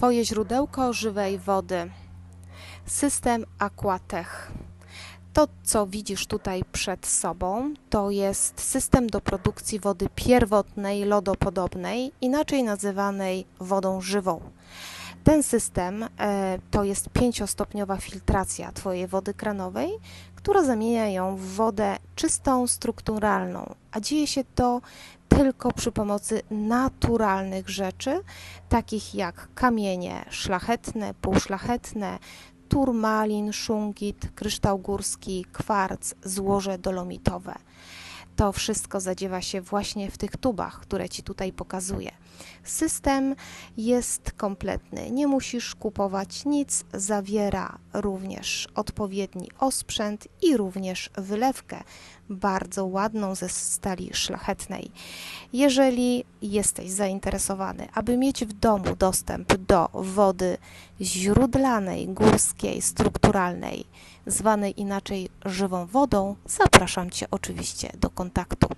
Twoje źródełko żywej wody. System Aquatech. To, co widzisz tutaj przed sobą, to jest system do produkcji wody pierwotnej, lodopodobnej, inaczej nazywanej wodą żywą. Ten system e, to jest pięciostopniowa filtracja Twojej wody kranowej, która zamienia ją w wodę czystą, strukturalną, a dzieje się to tylko przy pomocy naturalnych rzeczy, takich jak kamienie szlachetne, półszlachetne, turmalin, szungit, kryształ górski, kwarc, złoże dolomitowe. To wszystko zadziewa się właśnie w tych tubach, które Ci tutaj pokazuję. System jest kompletny, nie musisz kupować nic, zawiera również odpowiedni osprzęt i również wylewkę, bardzo ładną ze stali szlachetnej. Jeżeli jesteś zainteresowany, aby mieć w domu dostęp do wody źródlanej, górskiej, strukturalnej, zwanej inaczej żywą wodą, zapraszam Cię oczywiście do kontaktu.